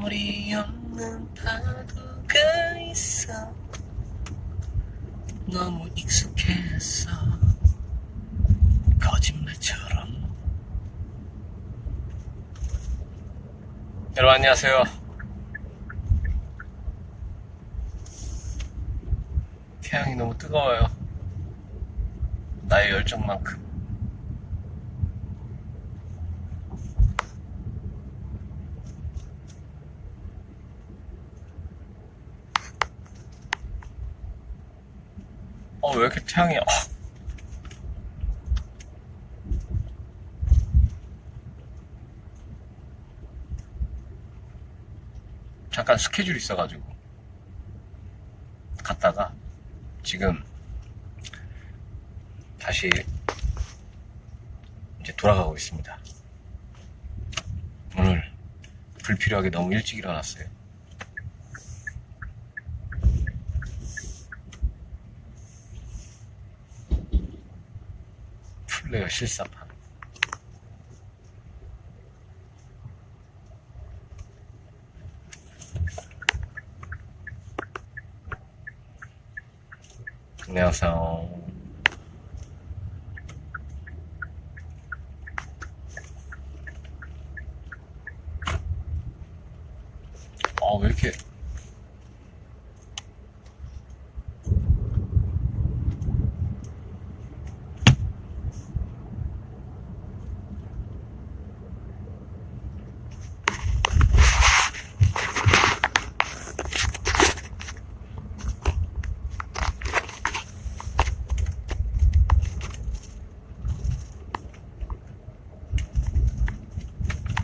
머리 없는 파도가 있어 너무 익숙했어 거짓말처럼. 여러분 안녕하세요. 태양이 너무 뜨거워요. 나의 열정만큼 왜 이렇게 태양이, 어. 잠깐 스케줄 있어가지고. 갔다가, 지금, 다시, 이제 돌아가고 있습니다. 오늘, 불필요하게 너무 일찍 일어났어요. 플레어 실사판. 안녕하세요. 어, 왜 이렇게.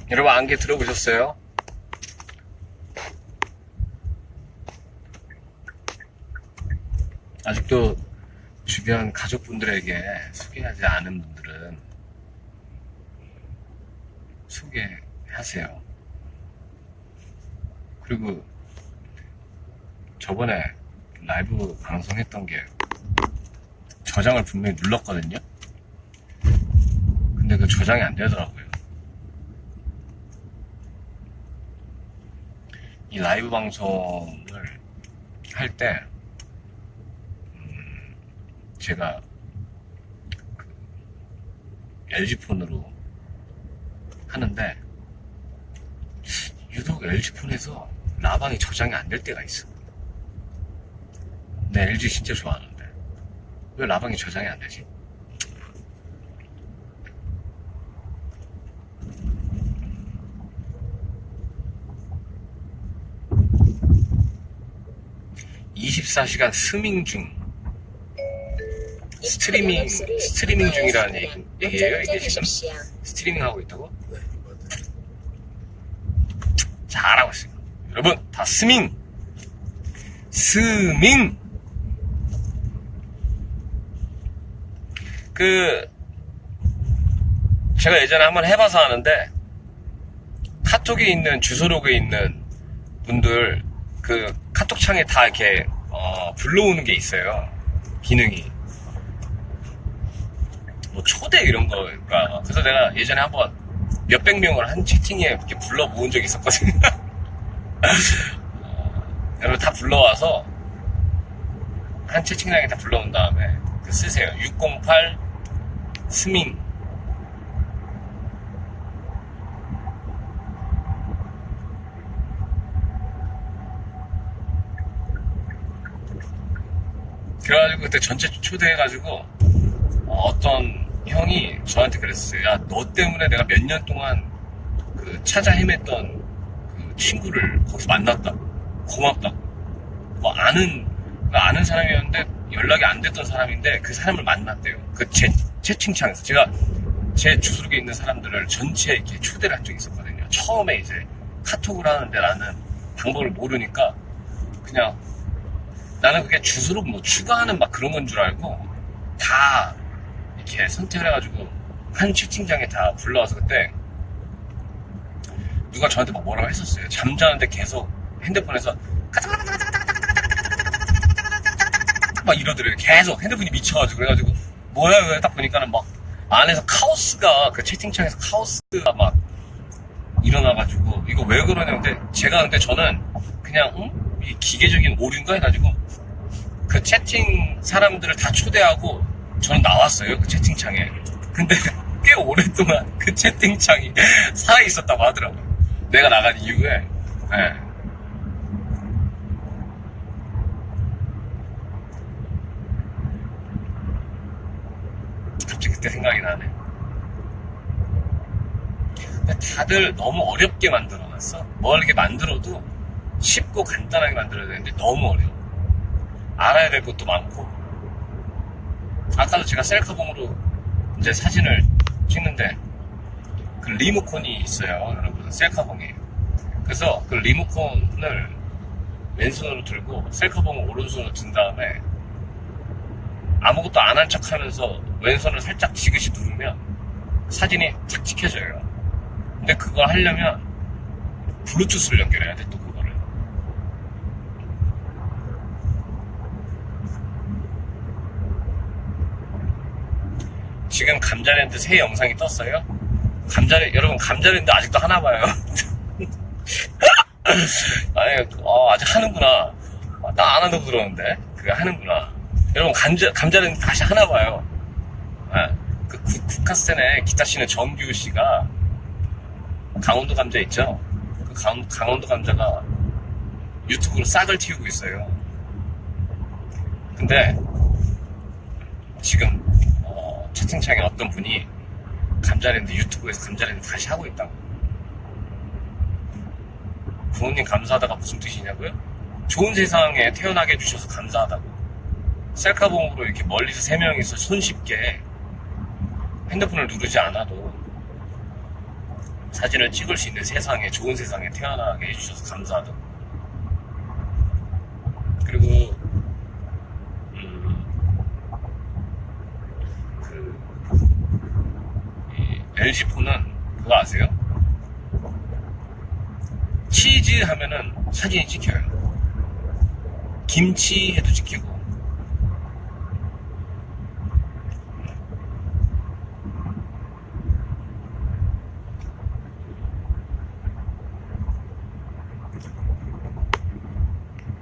여러분, 안개 들어보셨어요? 아직도 주변 가족분들에게 소개하지 않은 분들은 소개하세요. 그리고 저번에 라이브 방송했던 게 저장을 분명히 눌렀거든요. 근데 그 저장이 안 되더라고요. 이 라이브 방송을 할 때, 음, 제가 그 LG폰으로 하는데, 유독 LG폰에서 라방이 저장이 안 될 때가 있어. 내 LG 진짜 좋아하는데, 왜 라방이 저장이 안 되지? (24시간) 스밍 중. 스트리밍 스트리밍 중이라는 얘기, 얘기예요 이게 지금. 스트리밍 하고 있다고? 잘하고 있어요. 여러분 다 스밍. 스밍. 그 제가 예전에 한번 해봐서 아는데 카톡에 있는 주소록에 있는 분들 그 카톡 창에 다 이렇게 어, 불러오는 게 있어요. 기능이. 뭐 초대 이런 거가 그래서 내가 예전에 한번 몇백 명을 한 채팅에 이렇게 불러 모은 적이 있었거든요. 어, 여러분 다 불러와서 한 채팅창에 다 불러온 다음에 그 쓰세요. 608 스밍 그래가지고 그때 전체 초대해가지고 어, 떤 형이 저한테 그랬어요. 야, 너 때문에 내가 몇 년 동안 그 찾아 헤맸던 그 친구를 거기서 만났다. 고맙다. 뭐 아는 그 아는 사람이었는데 연락이 안 됐던 사람인데 그 사람을 만났대요. 그 제 채팅창에서 제가 제 주소록에 있는 사람들을 전체 이렇게 초대를 한 적이 있었거든요. 처음에 이제 카톡을 하는데 나는 방법을 모르니까 그냥 나는 그게 주소록 뭐 추가하는 막 그런 건 줄 알고 다 이렇게 선택을 해가지고 한 채팅장에 다 불러와서 그때 누가 저한테 막 뭐라고 했었어요. 잠자는데 계속 핸드폰에서 막 이러더래요. 계속 핸드폰이 미쳐가지고 그래가지고 뭐야 이거 딱 보니까는 막 안에서 카오스가 그 채팅창에서 카오스가 막 일어나가지고 이거 왜 그러냐 근데 제가 근데 저는 그냥 응? 이 기계적인 오류인가 해가지고 그 채팅 사람들을 다 초대하고 저는 나왔어요 그 채팅창에 근데 꽤 오랫동안 그 채팅창이 살아 있었다고 하더라고요 내가 나간 이후에 예. 갑자기 그때 생각이 나네 다들 너무 어렵게 만들어놨어. 뭘 이렇게 만들어도 쉽고 간단하게 만들어야 되는데 너무 어려워. 알아야 될 것도 많고. 아까도 제가 셀카봉으로 이제 사진을 찍는데 그 리모컨이 있어요, 여러분. 셀카봉에. 그래서 그 리모컨을 왼손으로 들고 셀카봉을 오른손으로 든 다음에 아무것도 안 한 척 하면서 왼손을 살짝 지그시 누르면 사진이 탁 찍혀져요. 근데 그걸 하려면 블루투스를 연결해야 돼 또 그거를 지금 감자랜드 새 영상이 떴어요? 감자랜 여러분 감자랜드 아직도 하나 봐요. 아니 어, 아직 하는구나. 나 안 한다고 들었는데. 그게 하는구나. 여러분 감자 감자랜드 다시 하나 봐요. 예, 그 국- 국카스텐에 기타 치는 정규 씨가 강원도 감자 있죠? 그 강, 강원도 감자가 유튜브로 싹을 틔우고 있어요. 근데 지금 어, 채팅창에 어떤 분이 감자랜드 유튜브에서 감자랜드 다시 하고 있다고. 부모님 감사하다가 무슨 뜻이냐고요? 좋은 세상에 태어나게 해주셔서 감사하다고. 셀카봉으로 이렇게 멀리서 세 명이서 손쉽게 핸드폰을 누르지 않아도 사진을 찍을 수 있는 세상에 좋은 세상에 태어나게 해주셔서 감사하다고 음, 그 폰은 그거 아세요? 치즈 하면은 사진이 찍혀요 김치 해도 찍히고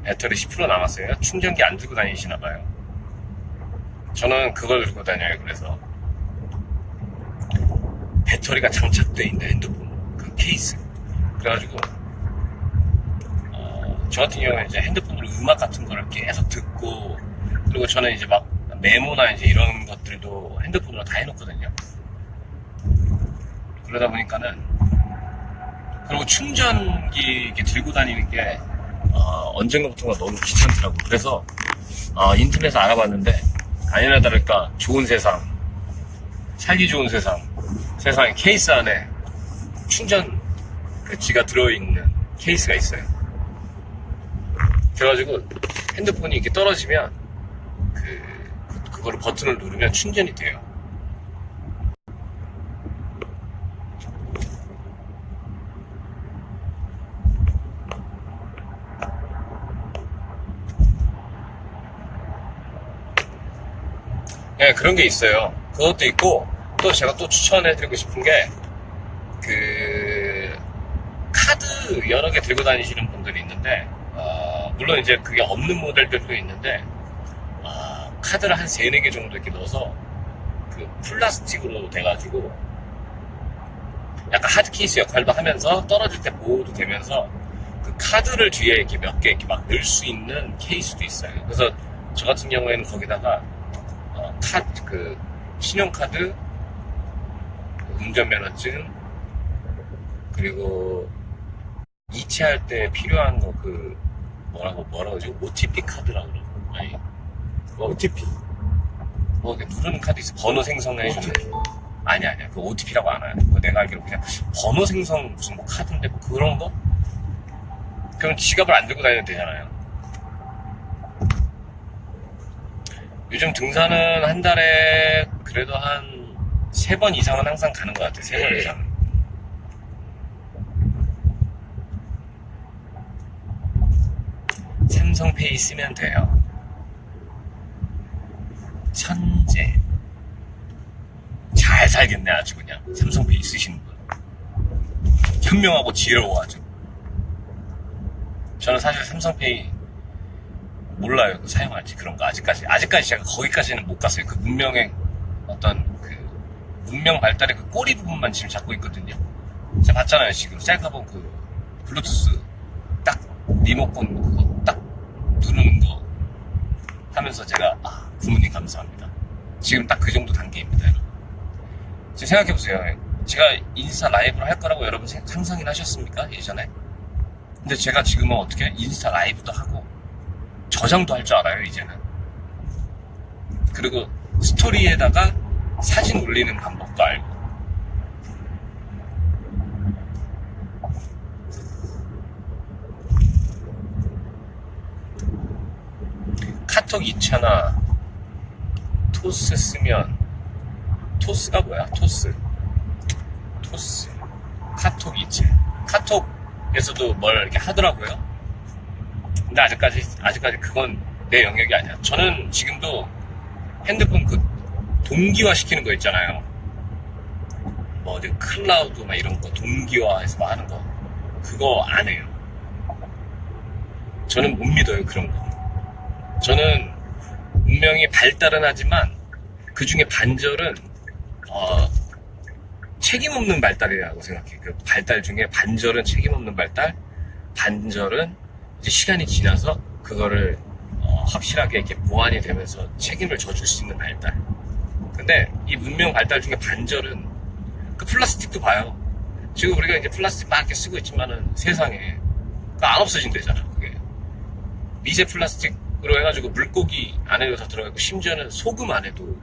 배터리 10% 남았어요. 충전기 안 들고 다니시나 봐요. 저는 그걸 들고 다녀요. 그래서 배터리가 장착돼 있는 핸드폰 그 케이스. 그래가지고 어, 저 같은 경우는 이제 핸드폰으로 음악 같은 거를 계속 듣고 그리고 저는 이제 막 메모나 이제 이런 것들도 핸드폰으로 다 해놓거든요. 그러다 보니까는 그리고 충전기 이렇게 들고 다니는 게 어, 언젠가부터가 너무 귀찮더라고. 그래서 어, 인터넷에서 알아봤는데 아니나 다를까 좋은 세상, 살기 좋은 세상, 세상에 케이스 안에 충전 그 지가 들어있는 케이스가 있어요. 그래가지고 핸드폰이 이렇게 떨어지면 그, 그 그거를 버튼을 누르면 충전이 돼요. 네, 그런 게 있어요. 그것도 있고, 또 제가 또 추천해드리고 싶은 게, 그, 카드 여러 개 들고 다니시는 분들이 있는데, 어, 물론 이제 그게 없는 모델들도 있는데, 어, 카드를 한 3, 4개 정도 이렇게 넣어서, 그 플라스틱으로 돼가지고, 약간 하드케이스 역할도 하면서, 떨어질 때 보호도 되면서, 그 카드를 뒤에 이렇게 몇 개 이렇게 막 넣을 수 있는 케이스도 있어요. 그래서 저 같은 경우에는 거기다가, 어, 카드, 그, 신용카드, 운전면허증, 그리고 이체할 때 필요한 거, 그, 뭐라고, 뭐라고 그러지? OTP 카드라고 그러고. 아니, 뭐, OTP. 뭐, 이렇게 누르는 카드 있어. 번호 생성해 주는. 아니, 아니야. 그 OTP라고 안 해요. 그거 내가 알기로 그냥 번호 생성 무슨 뭐 카드인데 뭐 그런 거? 그럼 지갑을 안 들고 다녀도 되잖아요. 요즘 등산은 한 달에 그래도 한 세 번 이상은 항상 가는 것 같아요. 세 번 이상. 삼성페이 쓰면 돼요. 천재. 잘 살겠네, 아주 그냥. 삼성페이 쓰시는 분. 자, 현명하고 지혜로워하죠. 저는 사실 삼성페이 몰라요. 그 사용할지 그런 거 아직까지 아직까지 제가 거기까지는 못 갔어요. 그 문명의 어떤 그 문명 발달의 그 꼬리 부분만 지금 잡고 있거든요. 제가 봤잖아요. 지금 셀카본 그 블루투스 딱 리모컨 그거 딱 누르는 거 하면서 제가 아, 부모님 감사합니다. 지금 딱 그 정도 단계입니다, 여러분. 지금 생각해보세요. 제가 인스타 라이브를 할 거라고 여러분 생- 상상이나 하셨습니까? 예전에? 근데 제가 지금은 어떻게 인스타 라이브도 하고 저장도 할 줄 알아요, 이제는. 그리고 스토리에다가 사진 올리는 방법도 알고. 카톡 2차나 토스 쓰면 토스가 뭐야? 토스. 토스. 카톡 2차. 카톡에서도 뭘 이렇게 하더라고요. 근데 아직까지 아직까지 그건 내 영역이 아니야. 저는 지금도 핸드폰 그 동기화 시키는 거 있잖아요 뭐 어디 클라우드 막 이런 거 동기화해서 막 하는 거 그거 안 해요 저는 못 믿어요 그런 거 저는 문명이 발달은 하지만 그 중에 반절은 어, 책임 없는 발달이라고 생각해. 그 발달 중에 반절은 책임 없는 발달, 반절은 이제 시간이 지나서 그거를 어, 확실하게 이렇게 보완이 되면서 책임을 져줄 수 있는 발달. 근데 이 문명 발달 중에 반절은 그 플라스틱도 봐요. 지금 우리가 이제 플라스틱 막 이렇게 쓰고 있지만은 세상에 그거 안 없어진대잖아. 그게 미세 플라스틱으로 해가지고 물고기 안에도 다 들어가고 심지어는 소금 안에도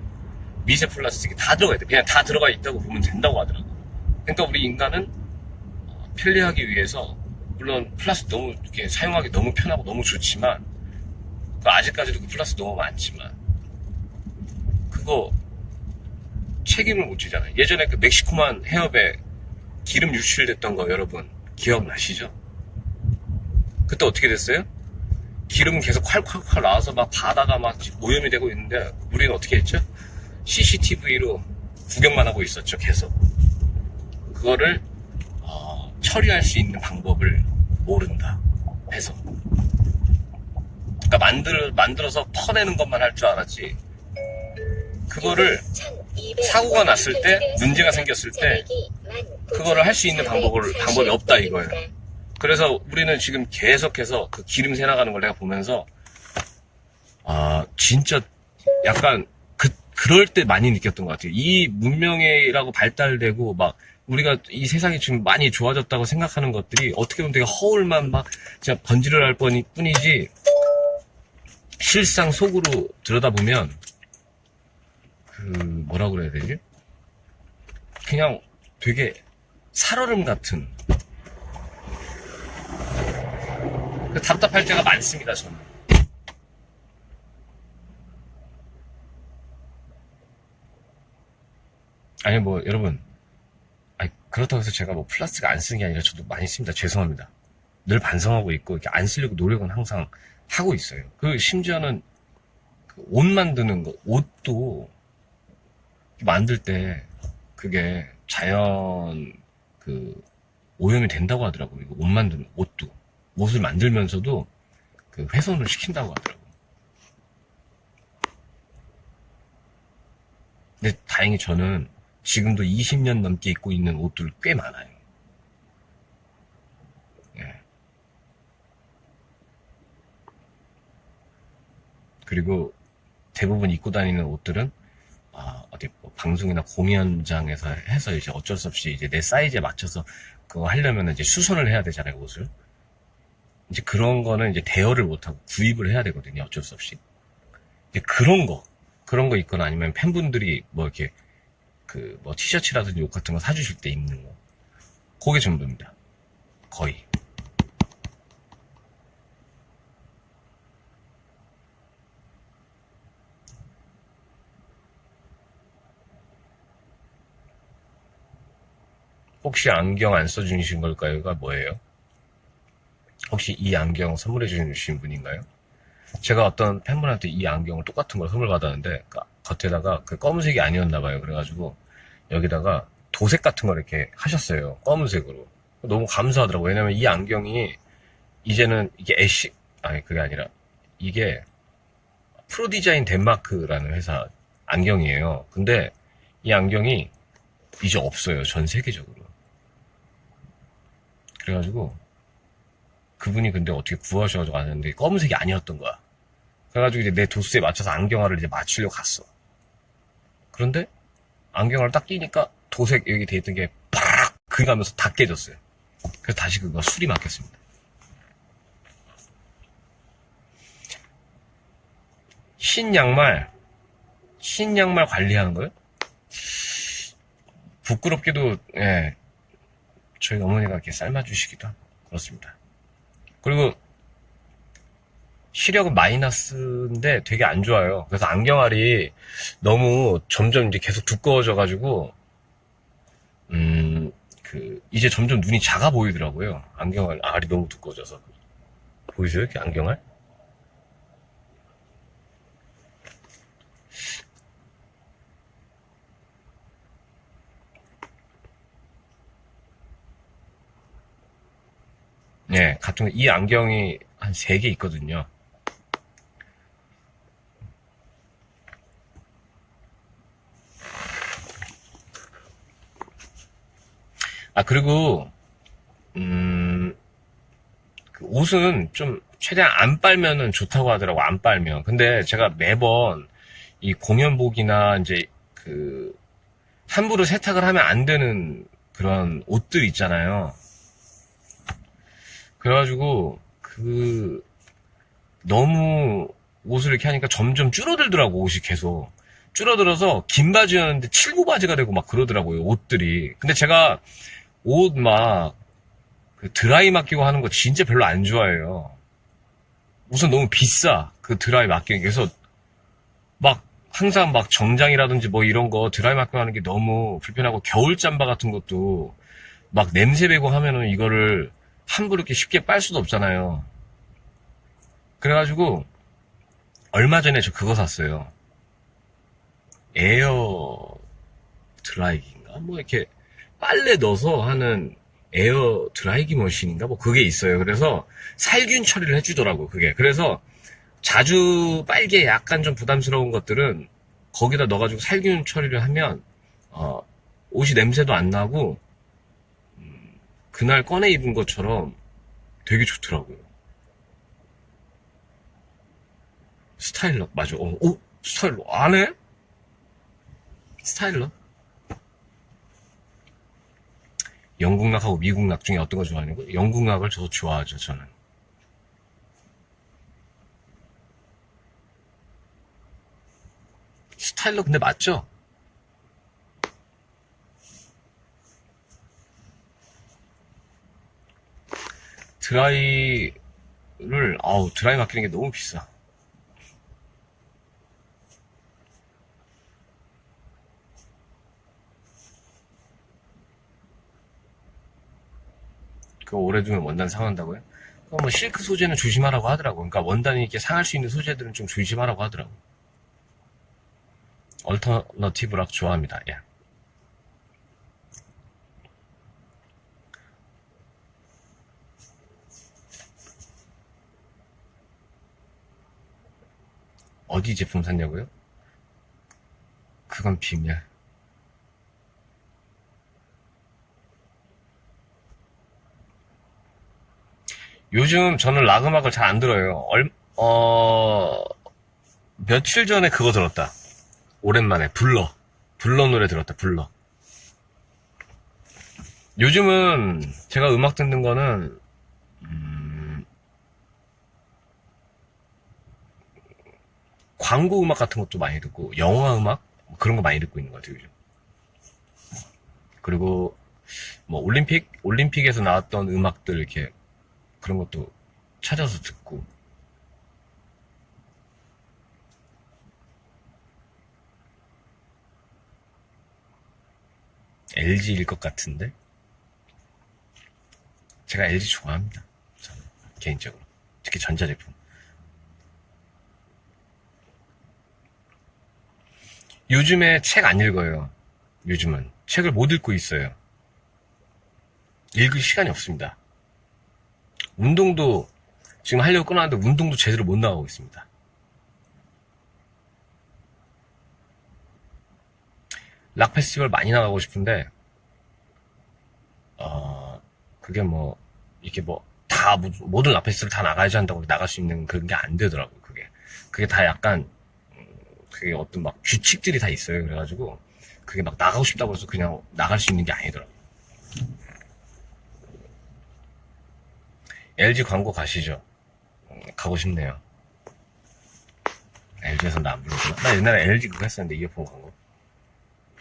미세 플라스틱이 다 들어가 있대. 그냥 다 들어가 있다고 보면 된다고 하더라고. 그러니까 우리 인간은 어, 편리하기 위해서 물론 플라스틱 너무 이렇게 사용하기 너무 편하고 너무 좋지만 그 아직까지도 그 플라스틱 너무 많지만 그거 책임을 못 지잖아요. 예전에 그 멕시코만 해협에 기름 유출됐던 거 여러분 기억나시죠? 그때 어떻게 됐어요? 기름 계속 콸콸콸 나와서 막 바다가 막 오염이 되고 있는데 우리는 어떻게 했죠? CCTV로 구경만 하고 있었죠, 계속. 그거를 어, 처리할 수 있는 방법을 모른다 해서. 그러니까 만들 만들어서 퍼내는 것만 할 줄 알았지. 그거를 사고가 났을 때, 문제가 생겼을 때, 그거를 할 수 있는 방법을 방법이 없다 이거예요. 그래서 우리는 지금 계속해서 그 기름 새 나가는 걸 내가 보면서 아 진짜 약간 그 그럴 때 많이 느꼈던 것 같아요. 이 문명이라고 발달되고 막 우리가 이 세상이 지금 많이 좋아졌다고 생각하는 것들이 어떻게 보면 되게 허울만 막 진짜 번지를 할 뿐이지 실상 속으로 들여다보면 그 뭐라 그래야 되지? 그냥 되게 살얼음 같은 그 답답할 때가 많습니다, 저는. 아니, 뭐, 여러분. 아니, 그렇다고 해서 제가 뭐 플라스틱 안 쓰는 게 아니라 저도 많이 씁니다. 죄송합니다. 늘 반성하고 있고, 이렇게 안 쓰려고 노력은 항상 하고 있어요. 그, 심지어는 그옷 만드는 거, 옷도 만들 때 그게 자연 그 오염이 된다고 하더라고요. 옷 만드는 옷도. 옷을 만들면서도 그 훼손을 시킨다고 하더라고요. 근데 다행히 저는 지금도 20년 넘게 입고 있는 옷들 꽤 많아요. 예. 그리고 대부분 입고 다니는 옷들은 아, 어디 뭐 방송이나 공연장에서 해서 이제 어쩔 수 없이 이제 내 사이즈에 맞춰서 그거 하려면 이제 수선을 해야 되잖아요, 옷을. 이제 그런 거는 이제 대여를 못하고 구입을 해야 되거든요, 어쩔 수 없이. 이제 그런 거, 그런 거 있거나 아니면 팬분들이 뭐 이렇게 그 뭐 티셔츠라든지 옷 같은 거 사주실 때 입는 거. 그게 전부입니다. 거의. 혹시 안경 안 써주신 걸까요?가 뭐예요? 혹시 이 안경 선물해 주신 분인가요? 제가 어떤 팬분한테 이 안경을 똑같은 걸 선물 받았는데 그 겉에다가 그 검은색이 아니었나 봐요. 그래가지고 여기다가 도색 같은 걸 이렇게 하셨어요. 검은색으로. 너무 감사하더라고요. 왜냐면 이 안경이 이제는 이게 애쉬, 아니, 그게 아니라 이게 프로디자인 덴마크라는 회사 안경이에요. 근데 이 안경이 이제 없어요. 전 세계적으로. 그래가지고 그분이 근데 어떻게 구하셔가지고 왔는데 검은색이 아니었던 거야. 그래가지고 이제 내 도수에 맞춰서 안경알을 이제 맞추려고 갔어. 그런데 안경알을 딱 끼니까 도색 여기 돼 있던 게 팍! 그가면서 다 깨졌어요. 그래서 다시 그거 수리 맡겼습니다. 흰 양말, 흰 양말 관리하는 거요? 부끄럽게도, 예, 저희 어머니가 이렇게 삶아주시기도 하고, 그렇습니다. 그리고, 시력은 마이너스인데 되게 안 좋아요. 그래서 안경알이 너무 점점 이제 계속 두꺼워져가지고, 음, 그, 이제 점점 눈이 작아 보이더라고요. 안경알, 알이 너무 두꺼워져서. 보이세요? 이렇게 안경알? 네, 같은, 이 안경이 한 3개 있거든요. 아, 그리고, 음, 그 옷은 좀 최대한 안 빨면은 좋다고 하더라고, 안 빨면. 근데 제가 매번 이 공연복이나 이제 그, 함부로 세탁을 하면 안 되는 그런 옷들 있잖아요. 그래가지고, 그, 너무 옷을 이렇게 하니까 점점 줄어들더라고, 옷이 계속. 줄어들어서 긴 바지였는데 칠구 바지가 되고 막 그러더라고요, 옷들이. 근데 제가 옷 막, 그 드라이 맡기고 하는 거 진짜 별로 안 좋아해요. 우선 너무 비싸. 그 드라이 맡기는 게. 그래서 막 항상 막 정장이라든지 뭐 이런 거 드라이 맡기고 하는 게 너무 불편하고 겨울 잠바 같은 것도 막 냄새 배고 하면은 이거를 함부로 이렇게 쉽게 빨 수도 없잖아요. 그래가지고 얼마 전에 저 그거 샀어요. 에어 드라이기인가? 뭐 이렇게 빨래 넣어서 하는 에어 드라이기 머신인가? 뭐 그게 있어요. 그래서 살균 처리를 해주더라고, 그게. 그래서 자주 빨게 약간 좀 부담스러운 것들은 거기다 넣어가지고 살균 처리를 하면, 어, 옷이 냄새도 안 나고, 음, 그날 꺼내 입은 것처럼 되게 좋더라고요. 스타일러, 맞아. 어, 오, 스타일러. 안 해? 스타일러? 영국 락하고 미국 락 중에 어떤 거 좋아하냐고? 영국 락을 저도 좋아하죠, 저는. 스타일러 근데 맞죠? 드라이를, 아우, 드라이 맡기는 게 너무 비싸. 그거 오래 두면 원단 상한다고요? 뭐 실크 소재는 조심하라고 하더라고. 그러니까 원단이 이렇게 상할 수 있는 소재들은 좀 조심하라고 하더라고. 얼터너티브 락 좋아합니다. 예. 어디 제품 샀냐고요? 그건 비밀. 요즘 저는 락 음악을 잘 안 들어요. 얼, 어, 며칠 전에 그거 들었다. 오랜만에 불러. 불러 노래 들었다. 불러. 요즘은 제가 음악 듣는 거는 광고 음악 같은 것도 많이 듣고 영화 음악 뭐 그런 거 많이 듣고 있는 것 같아요. 요즘. 그리고 뭐 올림픽 올림픽에서 나왔던 음악들 이렇게 그런 것도 찾아서 듣고 LG일 것 같은데 제가 LG 좋아합니다. 저는 개인적으로 특히 전자제품. 요즘에 책 안 읽어요. 요즘은 책을 못 읽고 있어요. 읽을 시간이 없습니다. 운동도 지금 하려고 끊었는데 운동도 제대로 못 나가고 있습니다. 락 페스티벌 많이 나가고 싶은데 어 그게 뭐 이렇게 뭐 다 모든 락 페스티벌 다 나가야지 한다고 나갈 수 있는 그런 게 안 되더라고요. 그게 그게 다 약간 음, 그게 어떤 막 규칙들이 다 있어요. 그래가지고 그게 막 나가고 싶다고 해서 그냥 나갈 수 있는 게 아니더라고요. LG 광고 가시죠. 음, 가고 싶네요. LG에서 나 안 부르구나. 나 옛날에 LG 그거 했었는데 이어폰 광고.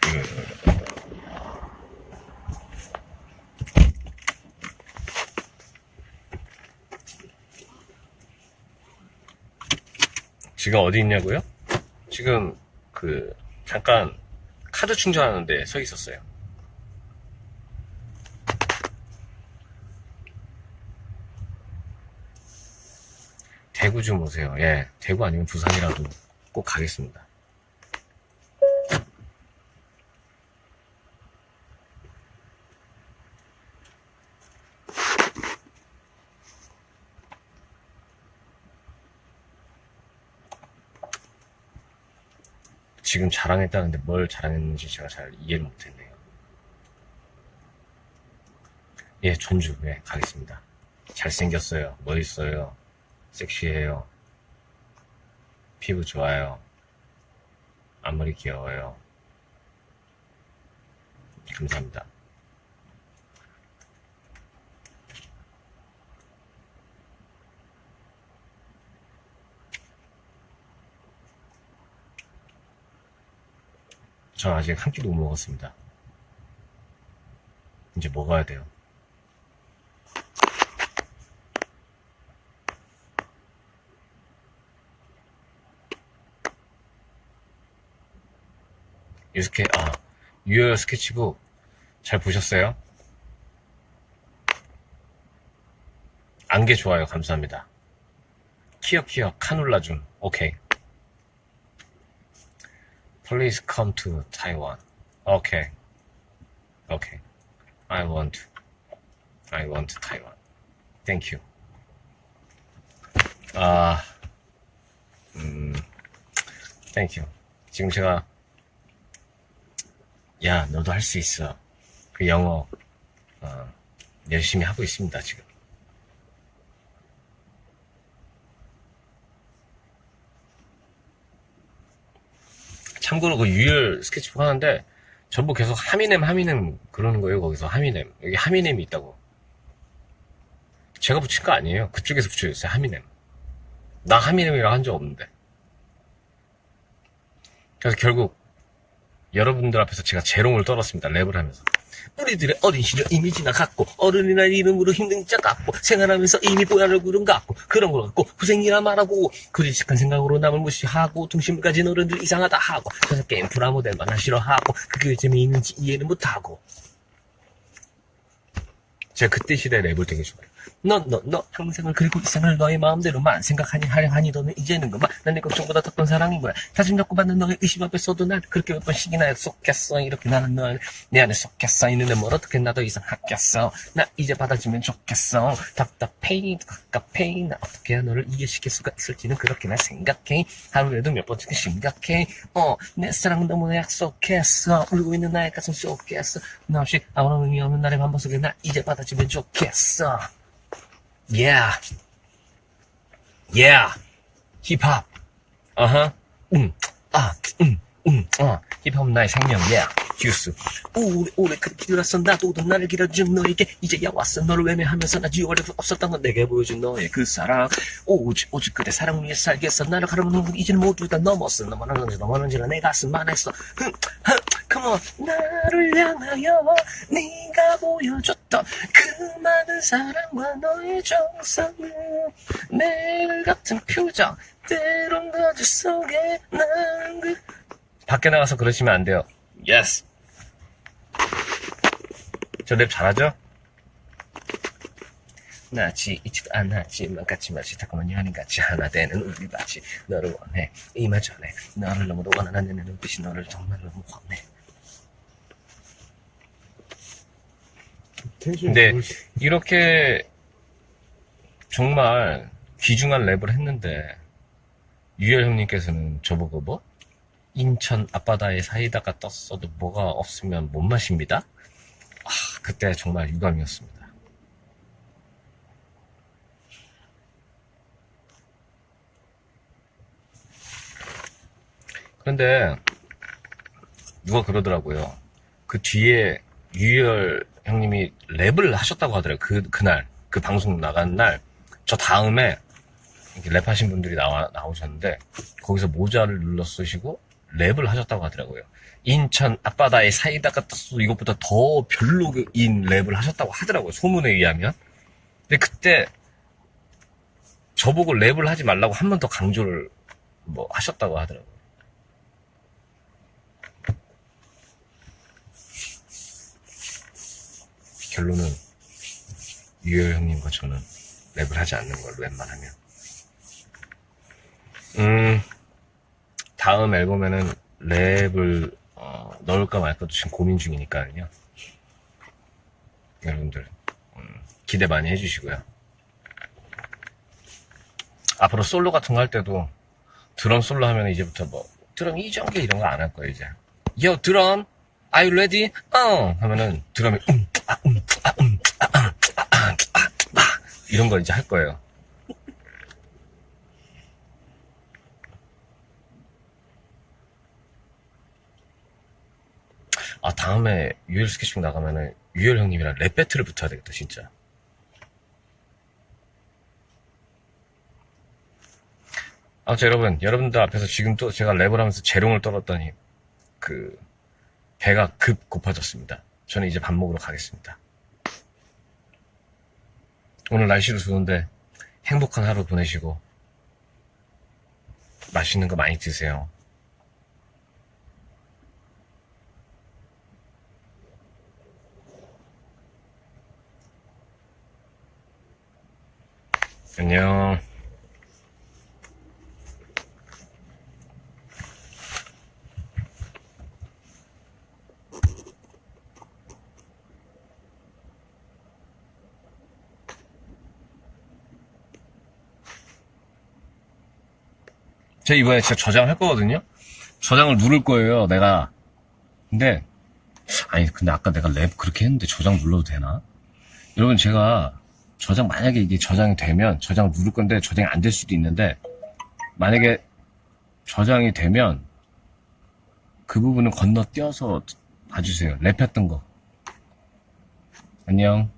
이거. 지금 어디 있냐고요? 지금 그 잠깐 카드 충전하는데 서 있었어요. 대구 좀 오세요. 예, 대구 아니면 부산이라도 꼭 가겠습니다. 지금 자랑했다는데 뭘 자랑했는지 제가 잘 이해를 못했네요. 예, 전주, 예, 가겠습니다. 잘생겼어요. 멋있어요. 섹시해요. 피부 좋아요. 앞머리 귀여워요. 감사합니다. 전 아직 한 끼도 못 먹었습니다. 이제 먹어야 돼요. 유스케, 아, 유열 스케치북 잘 보셨어요? 안개 좋아요. 감사합니다. 키역 키역 카놀라 좀 오케이. Please come to Taiwan. Okay. Okay. I want. I want Taiwan. Thank you. 아, 음, Thank you. 지금 제가 야, 너도 할 수 있어. 그 영어 어, 열심히 하고 있습니다 지금. 참고로 그 유열 스케치북 하는데 전부 계속 하미넴 하미넴 그러는 거예요 거기서. 하미넴. 여기 하미넴이 있다고. 제가 붙인 거 아니에요. 그쪽에서 붙여줬어요 하미넴. 나 하미넴이라 한 적 없는데. 그래서 결국 여러분들 앞에서 제가 재롱을 떨었습니다 랩을 하면서 우리들의 어린 시절 이미지나 갖고 어른이란 이름으로 힘든 자 갖고 생활하면서 이미 뽀얀 얼굴은 갖고 그런 걸 갖고 후생이라 말하고 그리식한 생각으로 남을 무시하고 중심을 가진 어른들 이상하다 하고 그래서 게임 프라모델만 하 싫어하고 그게 왜 재미있는지 이해는 못하고. 제가 그때 시대 랩을 되게 좋아해요 너, 너, 너, 항상을 그리고 이상을 너의 마음대로만 생각하니 하려하니 너는 이제는 그만. 난내 걱정보다 더큰 사랑인 거야. 다짐 잡고 받는 너의 의심 앞에 서도 난 그렇게 몇 번씩이나 약속했어. 이렇게 나는 너 안에, 내 안에 속했어. 있는데 뭘 어떻게 나도 이상 하겠어. 나 이제 받아주면 좋겠어. 답답해, 갑갑해. 나 어떻게 해야 너를 이해시킬 수가 있을지는 그렇게 나 생각해. 하루에도 몇 번씩 심각해. 어, 내 사랑은 너무나 약속했어. 울고 있는 나의 가슴 속겠어. 나 없이 아무런 의미 없는 날의 반복 속에 나 이제 받아주면 좋겠어. Yeah. Yeah. 힙합. 어허. 음. 아. 음. 음. 어. 힙합은 나의 생명. Yeah. 주스. 오래 오래 그렇게 길었어 나도 더 나를 길어준 너에게 이제야 왔어 너를 외면하면서 나 지워낼 수 없었던 건 내게 보여준 너의 그 사랑. 오직 오직 그대 사랑 위에 살겠어. 나를 가르는 이제는 모두 다 넘었어. 너만 하는지라 내 가슴만 했어 come on. 나를 향하여 네가 보여줬던 그 많은 사랑과 너의 정성을 매일 같은 표정 때론 거짓 속에 난 그 밖에 나가서 그러시면 안 돼요. Yes 저랩 잘하죠? 나지 있지도 않았지만 같이 마치 달콤한 여인같이 하나 되는 우리 같이 너를 원해 이마 전에 너를 너무도 원하는 내 눈빛이 너를 정말 너무 원해 근데 이렇게 정말 귀중한 랩을 했는데 유열 형님께서는 저보고 뭐 인천 앞바다에 사이다가 떴어도 뭐가 없으면 못 마십니다. 아 그때 정말 유감이었습니다. 그런데 누가 그러더라고요. 그 뒤에 유열 형님이 랩을 하셨다고 하더라고요. 그, 그날, 그 방송 나간 날, 저 다음에 랩하신 분들이 나와, 나오셨는데, 거기서 모자를 눌러 쓰시고 랩을 하셨다고 하더라고요. 인천 앞바다에 사이다가 떴어. 이것보다 더 별로인 랩을 하셨다고 하더라고요. 소문에 의하면. 근데 그때 저보고 랩을 하지 말라고 한 번 더 강조를 뭐 하셨다고 하더라고요. 결론은 유열 형님과 저는 랩을 하지 않는 걸로 웬만하면 음 다음 앨범에는 랩을 어, 넣을까 말까도 지금 고민 중이니까요 여러분들 음, 기대 많이 해주시고요 앞으로 솔로 같은 거 할 때도 드럼 솔로 하면 이제부터 뭐 드럼 이전개 이런 거 안 할 거예요 이제 요 드럼 Are you ready? 어 하면은 드럼이 음, 아, 음, 아, 음, 아, 아, 아, 아, 아, 아, 이런 거 이제 할 거예요. 아 다음에 유열 스케치북 나가면은 유열 형님이랑 랩 배틀을 붙어야 되겠다 진짜. 아무튼 여러분 여러분들 앞에서 지금 또 제가 랩을 하면서 재롱을 떨었더니 그 배가 급 고파졌습니다. 저는 이제 밥 먹으러 가겠습니다. 오늘 날씨도 좋은데 행복한 하루 보내시고 맛있는 거 많이 드세요. 안녕. 제가 이번에 진짜 저장할 거거든요? 저장을 누를 거예요, 내가. 근데, 아니, 근데 아까 내가 랩 그렇게 했는데 저장 눌러도 되나? 여러분, 제가 저장, 만약에 이게 저장이 되면 저장 누를 건데 저장이 안 될 수도 있는데, 만약에 저장이 되면 그 부분을 건너뛰어서 봐주세요. 랩했던 거. 안녕.